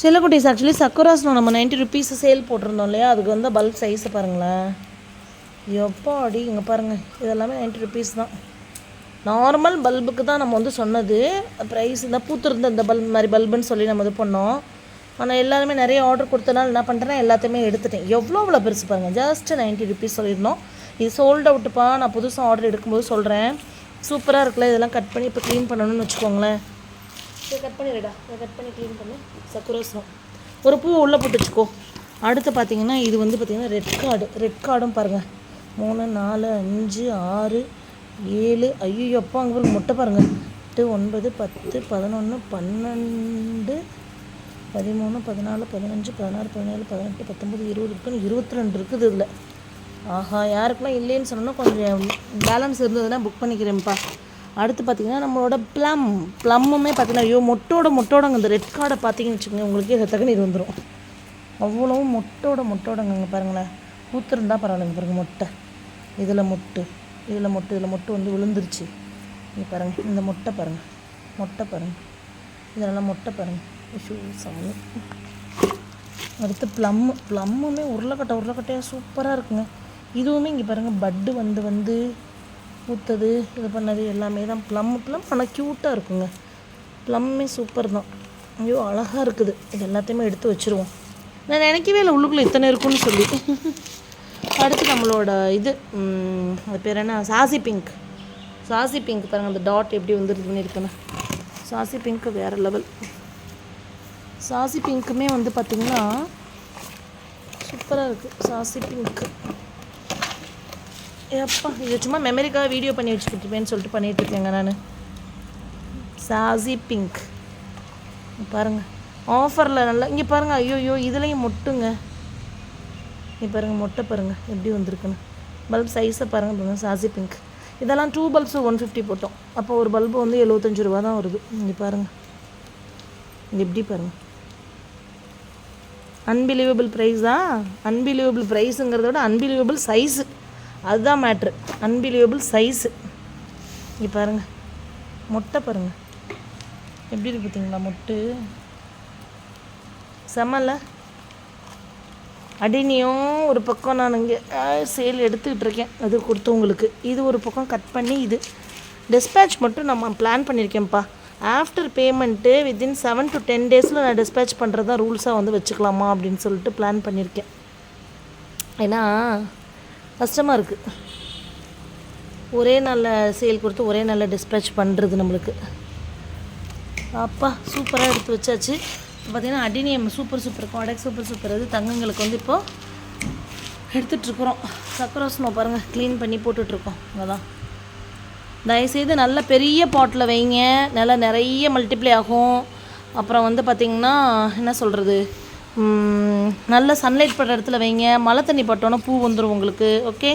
செல்லக்குட்டீஸ் actually சக்குராஸ்னோ நம்ம ninety rupees sale போட்டிருந்தோம் இல்லையா? அதுக்கு வந்து பல்க் சைஸை பாருங்களேன். எப்போ அடி இங்கே பாருங்கள் இதெல்லாமே நைன்ட்டி ருபீஸ் தான். நார்மல் பல்புக்கு தான் நம்ம வந்து சொன்னது. ப்ரைஸ் இந்த பூத்திருந்த இந்த பல்ப் மாதிரி பல்புன்னு சொல்லி நம்ம இது பண்ணோம். ஆனால் எல்லாருமே நிறைய ஆர்டர் கொடுத்தனால என்ன பண்ணுறேன் எல்லாத்தையுமே எடுத்துட்டேன். எவ்வளோ அவ்வளோ பெருசு பாருங்கள் ஜஸ்ட் நைன்ட்டி ருபீஸ் சொல்லியிருந்தோம். இது சோல்ட் அவுட்டுப்பா நான் புதுசாக ஆர்டர் எடுக்கும்போது சொல்கிறேன் சூப்பராக இருக்குல்ல இதெல்லாம் கட் பண்ணி இப்போ க்ளீன் பண்ணணும்னு வச்சுக்கோங்களேன். இதை கட் பண்ணிடுடா. இதை கட் பண்ணி க்ளீன் பண்ணு. சக்குரஸ்னம் ஒரு பூ உள்ளே போட்டு வச்சுக்கோ. அடுத்து பார்த்தீங்கன்னா இது வந்து பார்த்தீங்கன்னா ரெட் கார்டு ரெட் கார்டும் பாருங்கள் மூணு நாலு அஞ்சு ஆறு ஏழு. ஐயோ அப்பா அங்கே பாருங்க முட்டை பாருங்கள் எட்டு ஒன்பது பத்து பதினொன்று பன்னெண்டு பதிமூணு பதினாலு பதினஞ்சு பதினாறு பதினேழு பதினெட்டு பத்தொம்பது இருபது இருக்குன்னு இருபத்தி ரெண்டு இருக்குது இதில். ஆஹா யாருக்கெல்லாம் இல்லைன்னு சொன்னோன்னா கொஞ்சம் பேலன்ஸ் இருந்ததுன்னா புக் பண்ணிக்கிறேன்ப்பா. அடுத்து பார்த்தீங்கன்னா நம்மளோட ப்ளம் ப்ளம்முமே பார்த்தீங்கன்னா ஐயோ மொட்டோட மொட்டோடங்க. இந்த ரெட் கார்டை பார்த்தீங்கன்னு வச்சுக்கோங்க உங்களுக்கே ரத்தக நீர் வந்துடும் அவ்வளவும் மொட்டோட மொட்டோடங்க பாருங்களேன். பூத்திருந்தா பரவாயில்லைங்க பாருங்க மொட்டை. இதில் மொட்டு இதில் மொட்டு இதில் மொட்டு வந்து விழுந்துருச்சு. இங்கே பாருங்கள் இந்த மொட்டை பாருங்கள் மொட்டை பாருங்கள் இதெல்லாம் மொட்டை பாருங்கள் ஐயோ சாமி. அடுத்து ப்ளம்மு ப்ளம்முமே உருளைக்கட்டை உருளைக்கட்டையாக சூப்பராக இருக்குங்க. இதுவுமே இங்கே பாருங்கள் பட்டு வந்து வந்து பூத்தது இது பண்ணது எல்லாமே தான். ப்ளம் ப்ளம் ஆனால் க்யூட்டாக இருக்குங்க. ப்ளம்மே சூப்பர் தான். ஐயோ அழகாக இருக்குது. இது எல்லாத்தையுமே எடுத்து வச்சுருவோம். நான் நினைக்கவே இல்லை உள்ளுக்குள்ளே இத்தனை இருக்குன்னு சொல்லி. அடுத்து நம்மளோட இது அது பேர் என்ன? சாசி பிங்க் சாசி பிங்க் பாருங்கள் அந்த டாட் எப்படி வந்துருதுன்னு இருக்குன்னு சாசி பிங்க் வேறு லெவல் சாசி பிங்க்குமே வந்து பார்த்திங்கன்னா சூப்பராக இருக்குது சாசி பிங்க்கு எப்பா இது சும்மா மெமரிக்காக வீடியோ பண்ணி வச்சுக்கிட்டுருப்பேன்னு சொல்லிட்டு பண்ணிகிட்டு இருக்கேங்க நான். சாசி பிங்க் பாருங்கள் ஆஃபரில் நல்லா இங்கே பாருங்கள் ஐயோ ஐயோ இதுலேயும் மொட்டுங்க. இங்கே பாருங்கள் மொட்டை பாருங்கள் எப்படி வந்திருக்குன்னு. பல்ப் சைஸை பாருங்கள் பாருங்கள் சாசி பிங்க் இதெல்லாம் டூ பல்ப்ஸ் ஒன் ஃபிஃப்டி போட்டோம். அப்போ ஒரு பல்பு வந்து எழுபத்தஞ்சு ரூபா தான் வருது. இங்கே பாருங்கள் இங்கே எப்படி பாருங்கள் அன்பிலீவபிள் ப்ரைஸா அன்பிலீவபிள் ப்ரைஸுங்கிறத விட அன்பிலீவபிள் சைஸு அதுதான் மேட்ரு அன்பிலியபிள் சைஸு இங்கே பாருங்கள் மொட்டை பாருங்கள் எப்படி இருக்கு பார்த்தீங்களா? மொட்டு. செமல அடினியும் ஒரு பக்கம் நான் இங்கே சேல் எடுத்துக்கிட்டு இருக்கேன். அது கொடுத்தவங்களுக்கு இது ஒரு பக்கம் கட் பண்ணி இது. டிஸ்பேட்ச் மட்டும் நம்ம plan பண்ணியிருக்கேன்ப்பா. After payment within seven to ten டேஸில் நான் டிஸ்பேட்ச் பண்ணுறதா ரூல்ஸாக வந்து வச்சுக்கலாமா அப்படின்னு சொல்லிட்டு பிளான் பண்ணியிருக்கேன். ஏன்னா கஷ்டமாக இருக்குது ஒரே நல்ல சேல் கொடுத்து ஒரே நல்ல டிஸ்பேச் பண்ணுறது நம்மளுக்கு. அப்பா சூப்பராக எடுத்து வச்சாச்சு. பார்த்திங்கன்னா adenium super super product super super இது தங்கங்களுக்கு வந்து இப்போது எடுத்துகிட்ருக்குறோம் சக்கரோஸ்னோ பாருங்கள் க்ளீன் பண்ணி போட்டுட்ருக்கோம் அதான் தயவுசெய்து நல்ல பெரிய பாட்டில் வைங்க. நல்லா நிறைய மல்டிப்ளை ஆகும். அப்புறம் வந்து பார்த்திங்கன்னா என்ன சொல்கிறது நல்ல சன்லைட் படுற இடத்துல வைங்க. மழை தண்ணி பட்டோன்னா பூ வந்துடும் உங்களுக்கு ஓகே